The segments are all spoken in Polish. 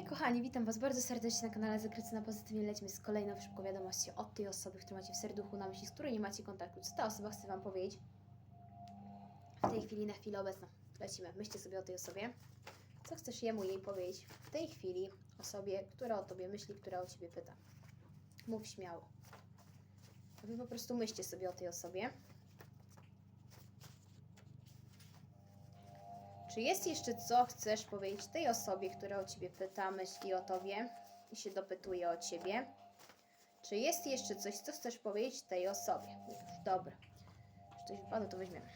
Hej kochani, witam Was bardzo serdecznie na kanale Zakrycy na Pozytywnie. Lecimy z kolejną szybką wiadomością od tej osoby, którą macie w serduchu na myśli, z której nie macie kontaktu. Co ta osoba chce Wam powiedzieć? W tej chwili, na chwilę obecną. Lecimy. Myślcie sobie o tej osobie. Co chcesz jemu jej powiedzieć w tej chwili osobie, która o Tobie myśli, która o Ciebie pyta? Mów śmiało. Wy po prostu myślcie sobie o tej osobie. Czy jest jeszcze co chcesz powiedzieć tej osobie, która o ciebie pyta, myśli o tobie i się dopytuje o ciebie? Czy jest jeszcze coś, co chcesz powiedzieć tej osobie? Dobra. Już coś wypadło, to weźmiemy.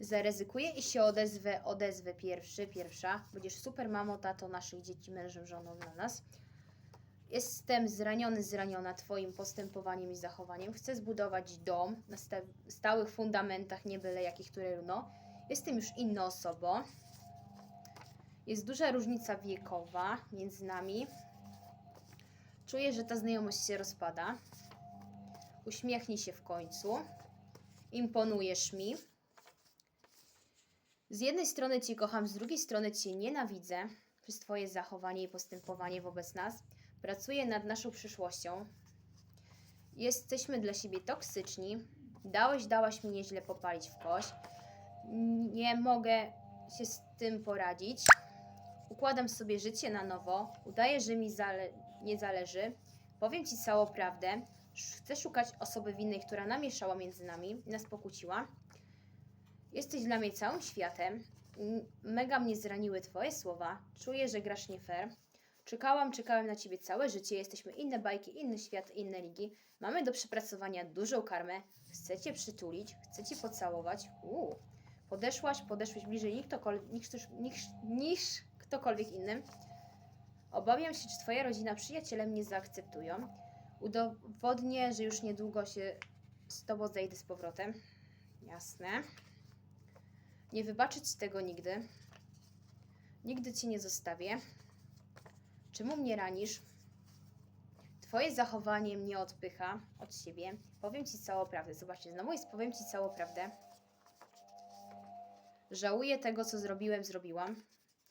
Zaryzykuję i się odezwę, odezwę pierwszy, pierwsza. Będziesz super mamą, tato naszych dzieci, mężem, żoną dla nas. Jestem zraniony, zraniona Twoim postępowaniem i zachowaniem. Chcę zbudować dom na sta- stałych fundamentach, nie byle jakich, które runo. Jestem już inną osobą. Jest duża różnica wiekowa między nami. Czuję, że ta znajomość się rozpada. Uśmiechnij się w końcu. Imponujesz mi. Z jednej strony Cię kocham, z drugiej strony Cię nienawidzę przez Twoje zachowanie i postępowanie wobec nas. Pracuję nad naszą przyszłością. Jesteśmy dla siebie toksyczni. Dałeś, dałaś mi nieźle popalić w kość nie mogę się z tym poradzić. Układam sobie życie na nowo, udaję, że mi zale- nie zależy. Powiem ci całą prawdę. Chcę szukać osoby winnej, która namieszała między nami nas pokłóciła. Jesteś dla mnie całym światem. Mega mnie zraniły twoje słowa. Czuję, że grasz nie fair. Czekałam, czekałem na ciebie całe życie. Jesteśmy inne bajki, inny świat, inne ligi. Mamy do przepracowania dużą karmę. Chcę cię przytulić, chcę cię pocałować. Uuu. Podeszłaś, podeszłeś bliżej ktokol- niż, niż, niż, ktokolwiek inny. Obawiam się, czy twoja rodzina, przyjaciele mnie zaakceptują. Udowodnię, że już niedługo się z tobą zejdę z powrotem. Jasne. Nie wybaczyć tego nigdy. Nigdy cię nie zostawię. Czemu mnie ranisz? Twoje zachowanie mnie odpycha od siebie. Powiem ci całą prawdę. Zobaczcie, znowu jest powiem ci całą prawdę. Żałuję tego, co zrobiłem, zrobiłam.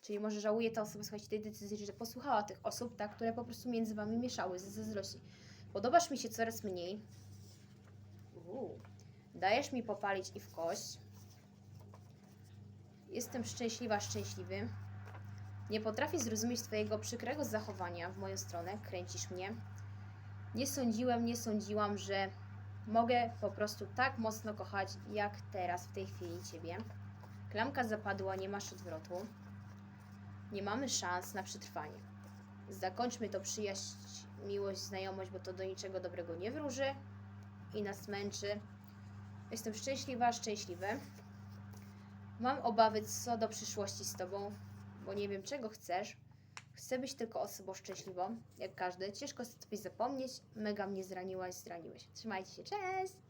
Czyli może żałuje ta osoba, słuchajcie, tej decyzji, że posłuchała tych osób, tak, które po prostu między wami mieszały ze zazdrości. Podobasz mi się coraz mniej. Dajesz mi popalić i w kość. Jestem szczęśliwa, szczęśliwy. Nie potrafię zrozumieć Twojego przykrego zachowania w moją stronę. Kręcisz mnie. Nie sądziłem, nie sądziłam, że mogę po prostu tak mocno kochać, jak teraz, w tej chwili Ciebie. Klamka zapadła, nie masz odwrotu. Nie mamy szans na przetrwanie. Zakończmy to przyjaźń, miłość, znajomość, bo to do niczego dobrego nie wróży i nas męczy. Jestem szczęśliwa, szczęśliwy. Mam obawy co do przyszłości z Tobą, bo nie wiem czego chcesz. Chcę być tylko osobą szczęśliwą, jak każdy. Ciężko sobie zapomnieć. Mega mnie zraniłaś, zraniłeś. Trzymajcie się, cześć!